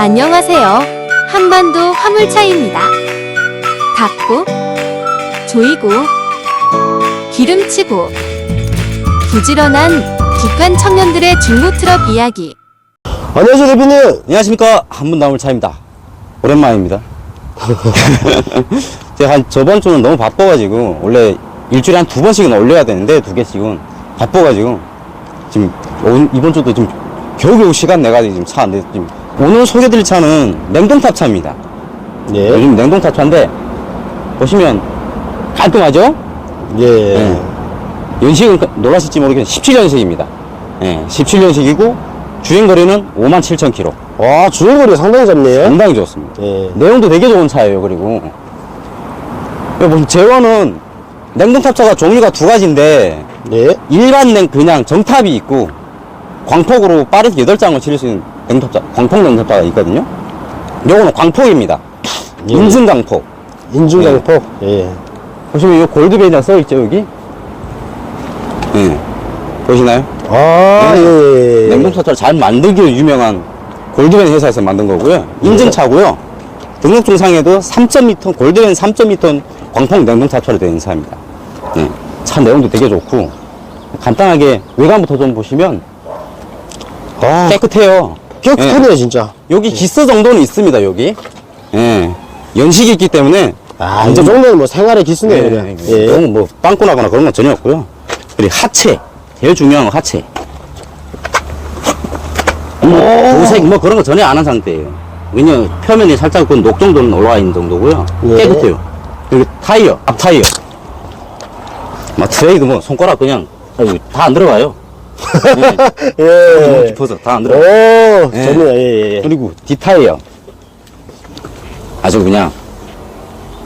안녕하세요. 한반도 화물차입니다. 닫고, 조이고, 기름치고, 부지런한 북한 청년들의 중고 트럭 이야기. 안녕하세요 대표님 안녕하십니까 한분나물차입니다 오랜만입니다 제가 한 저번 주는 너무 바빠가지고 원래 일주일에 한 두 번씩은 올려야 되는데 두 개씩은 바빠가지고 지금 오- 이번 주도 지금 겨우겨우 시간 내가지고 지금 차 안 돼. 지금 오늘 소개드릴 차는 냉동탑 차입니다 예. 요즘 냉동탑 차인데 보시면 깔끔하죠? 예. 예. 연식은 그- 놀라실지 모르겠는데 17년식입니다 예, 17년식이고 주행거리는 5만 7천 킬로 와 주행거리가 상당히 잡네요 상당히 좋습니다. 예. 내용도 되게 좋은 차예요. 그리고 여기 보시면 제원은 냉동탑차가 종류가 두 가지인데 예. 일반 냉 그냥 정탑이 있고 광폭으로 빠르게 8장을 치를 수 있는 냉동탑차, 광폭 냉동탑차가 있거든요. 요거는 광폭입니다. 예. 인증광폭. 인중장포 예. 보시면 이 골드벤이라 써있죠, 여기? 예. 보시나요? 아 네. 예. 냉동차를 잘 만들기로 유명한 골드벤 회사에서 만든 거고요. 인증차고요. 등록증 상에도 3.2톤, 골드벤 3.2톤 광폭 되어 있는 차입니다. 예. 차 내용도 되게 좋고, 간단하게 외관부터 좀 보시면 아 깨끗해요. 깨끗하네요 진짜 여기 기스 정도는 있습니다, 여기. 예. 연식이 있기 때문에. 아 이제 정도는 뭐 생활의 기수네요 예, 그냥 예, 예. 너무 뭐 빵꾸 나거나 그런 건 전혀 없고요. 그리고 하체. 제일 중요한 건 하체. 뭐, 도색 뭐 그런 거 전혀 안 한 상태예요. 그냥 표면이 살짝 그 녹 정도는 올라와 있는 정도고요. 예. 깨끗해요. 그리고 타이어, 앞 타이어. 막 트레이도 뭐 손가락 그냥 다 안 들어가요. 예. 너무 예. 깊어서 다안오 들어가요. 예. 좋네요 예, 예. 그리고 뒷타이어. 아주 그냥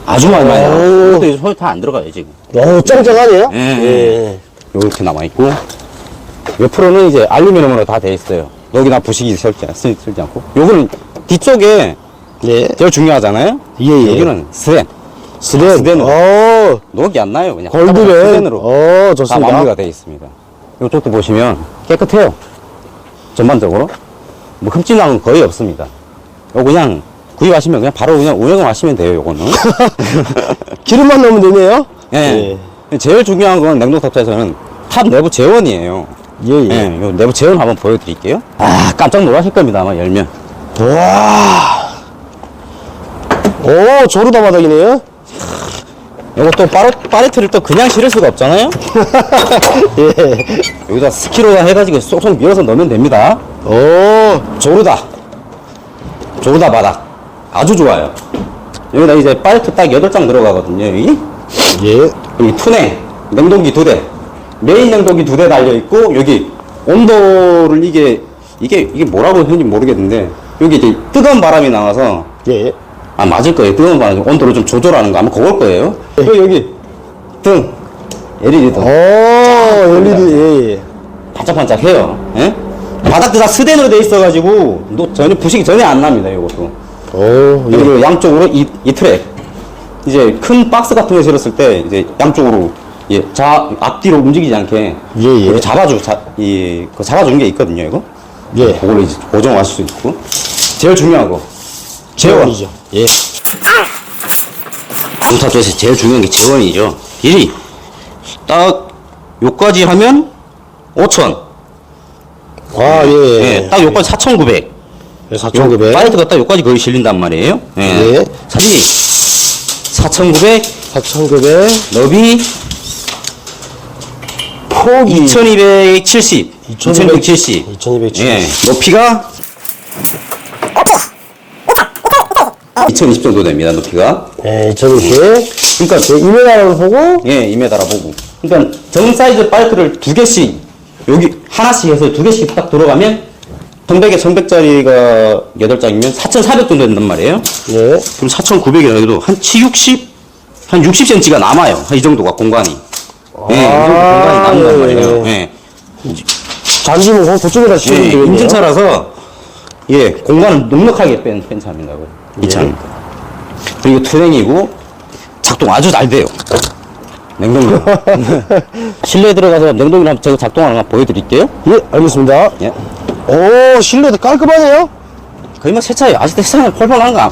아주 많이 많이. 오. 이것도 이제 손이 다안 들어가요, 지금. 오 짱짱하네요 예. 예. 이렇게 남아 있고 옆으로는 이제 알루미늄으로 다 돼 있어요 여기다 부식이 설지, 쓰- 쓸지 않고 요거는 뒤쪽에 예. 제일 중요하잖아요 예, 예. 여기는 스렌 스렌으로. 오 녹이 안 나요 그냥 골드벤 스렌으로 오 다 좋습니다 마무리가 되어 있습니다 이쪽도 보시면 깨끗해요 전반적으로 뭐 흠집나는 건 거의 없습니다 요 그냥 구입하시면 그냥 바로 그냥 운영을 하시면 돼요 요거는 기름만 넣으면 되네요 예. 제일 중요한 건 냉동탑차에서는 탑 내부 재원이에요 예 예 예, 요 내부 재원 한번 보여드릴게요. 아, 깜짝 놀라실 겁니다, 아마 열면. 와. 오, 조르다 바닥이네요. 요거 또 파레, 파레트를 또 그냥 실을 수가 없잖아요? 예. 여기다 스키로다 해가지고 쏙쏙 밀어서 넣으면 됩니다. 오, 조르다. 조르다 바닥. 아주 좋아요. 여기다 이제 파레트 딱 8장 들어가거든요, 여기. 예. 여기 투네, 냉동기 두 대. 메인 냉동기 두 대 달려있고, 여기 온도를 이게, 이게, 이게 뭐라고 했는지 모르겠는데, 여기 이제 뜨거운 바람이 나와서 예. 아 맞을 거예요. 뜨거운 바람 온도를 좀 조절하는 거 아마 그걸 거예요. 그리고 여기 등 LED 등 오, LED, 예, 예. 반짝반짝해요. 예? 바닥도 다 스댄으로 돼 있어가지고 또 전혀 부식이 전혀 안 납니다. 이것도 오, 예. 그리고 양쪽으로 이, 이 트랙 이제 큰 박스 같은 거 실었을 때 이제 양쪽으로 예, 자 앞뒤로 움직이지 않게 예, 예. 잡아주 자, 이, 그 잡아주는 게 있거든요. 이거 예. 그걸로 이제 고정할 수 있고 제일 중요한 거 재원. 재원이죠. 예. 공탑에서 제일 중요한 게 재원이죠. 딜이 딱 요까지 하면 5천. 아, 예. 예, 딱 요까지 4,900. 4,900. 파이트가 딱 요까지 거의 실린단 말이에요. 예. 예. 사진이 4,900, 4,900. 너비 폭이 2,270. 2270. 2,270. 2270. 예. 높이가 2,020 정도 됩니다. 높이가. 예, 2,200. 그러니까 예, 2m를 보고, 예, 2m라 보고. 그러니까 정 사이즈 파이트를 두 개씩 여기 하나씩 해서 두 개씩 딱 들어가면 1100에 1100짜리가 8장이면 4,400 정도 된단 말이에요. 예. 그럼 4,900이라 해도 한 7, 60, 한 60cm가 남아요. 이 정도가 공간이. 예, 이 정도 공간이 남는단 예, 말이에요. 예. 예. 잔디는 그 그쪽에다 예, 씌우면 되겠네요. 인증차라서 예, 공간을 넉넉하게 뺀 펜차입니다 고. 이 차는. 그리고 트랙이고 작동 아주 잘 돼요. 냉동기. 실내에 들어가서 냉동기를 한번 제가 작동하는 거 보여드릴게요. 예, 알겠습니다. 예. 오, 실내도 깔끔하네요. 거의 뭐 세차예요. 아직도 세차는 펄펄 하는 거. 아,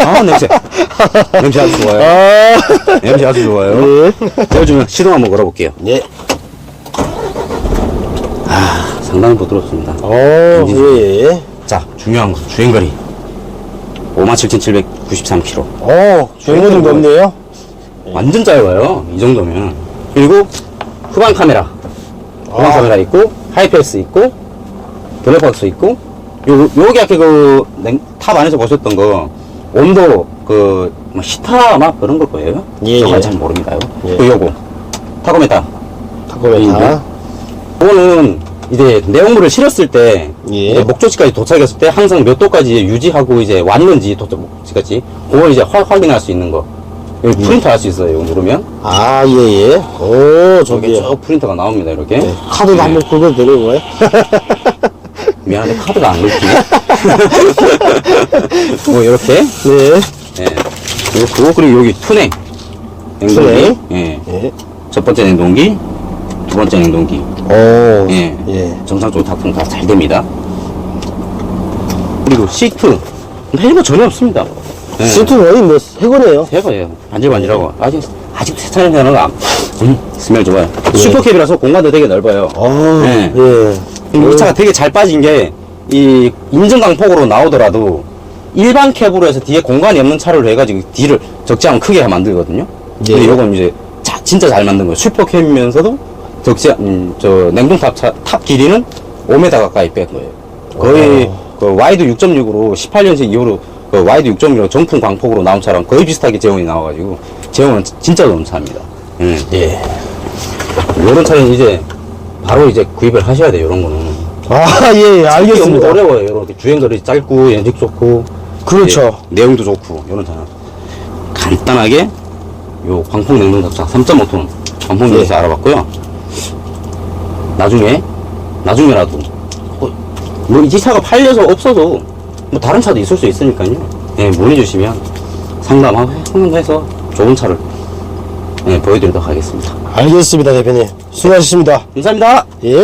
아, 냄새. 냄새 아주 좋아요. 아, 냄새 아주 좋아요. 네. 보여주면 시동 한번 걸어볼게요. 네. 아, 상당히 부드럽습니다. 어, 예, 예. 자, 중요한 거. 주행거리. 57,793km. 어, 주행거리도 없네요. 완전 짧아요. 이 정도면. 그리고 후방 카메라. 후방 아. 카메라 있고, 하이패스 있고, 블랙박스 있고, 요, 요게 아까 그, 냉- 탑 안에서 보셨던 거, 온도, 그, 뭐, 히타 막 그런 걸 거예요. 예, 저건 예. 잘 모릅니다. 요. 예. 그 요거. 타코메타. 타코메타. 요거는 이제 내용물을 실었을 때, 예. 이제 목적지까지 도착했을 때 항상 몇 도까지 유지하고 이제 왔는지 도착 목적지까지, 그걸 이제 확, 확인할 수 있는 거. 여기 프린트 할 수 있어요. 이거 누르면. 아, 예, 예. 오, 저기 저기. 쭉 프린터가 나옵니다 이렇게 네. 카드도 한번 긁어도 되는 거예요? 미안한데 카드가 안 긁히네 뭐 이렇게 네. 예 그리고 그리고 여기 투냉 냉동기 투냉. 예. 예. 첫 번째 냉동기 두 번째 냉동기 오, 예. 예. 정상적으로 닭통 다 잘 됩니다 그리고 시트 헬거 전혀 없습니다 예. 시트는 거의 뭐, 새 거네요. 대박이에요 반질반질하고 아직 아직 세차냄새는 안, 음, 스멜 좋아요 슈퍼캡이라서 공간도 되게 넓어요 아, 네. 예. 이 차가 되게 잘 빠진 게, 이 인증강 폭으로 나오더라도, 일반 캡으로 해서 뒤에 공간이 없는 차를 해가지고 뒤를 적지 않으면 크게 만들거든요. 예. 근데 요건 이제, 자, 진짜 잘 만든 거예요. 슈퍼캡이면서도, 않- 음, 저, 냉동탑 차, 탑 길이는 5m 가까이 뺀 거예요. 거의, 그, 와이드 6.6으로 18년식 이후로, 그, 와이드 6.6으로 정품 광폭으로 나온 차랑 거의 비슷하게 제원이 나와가지고, 제원은 진짜 좋은 차입니다. 음. 예. 요런 차는 이제, 바로 이제 구입을 하셔야 돼요, 요런 거는. 아, 예, 예. 알겠습니다. 너무 어려워요. 이렇게 주행거리 짧고 연식 좋고 그렇죠. 예, 내용도 좋고 이런 차는 간단하게 요 광폭 냉동 탑차 3.5톤 광폭 예. 냉동차 알아봤고요. 나중에 나중에라도 뭐 이 차가 팔려서 없어도 뭐 다른 차도 있을 수 있으니까요. 예, 문의 주시면 상담해서 좋은 차를 예, 보여드리도록 하겠습니다. 알겠습니다, 대표님. 수고하셨습니다. 감사합니다. 예.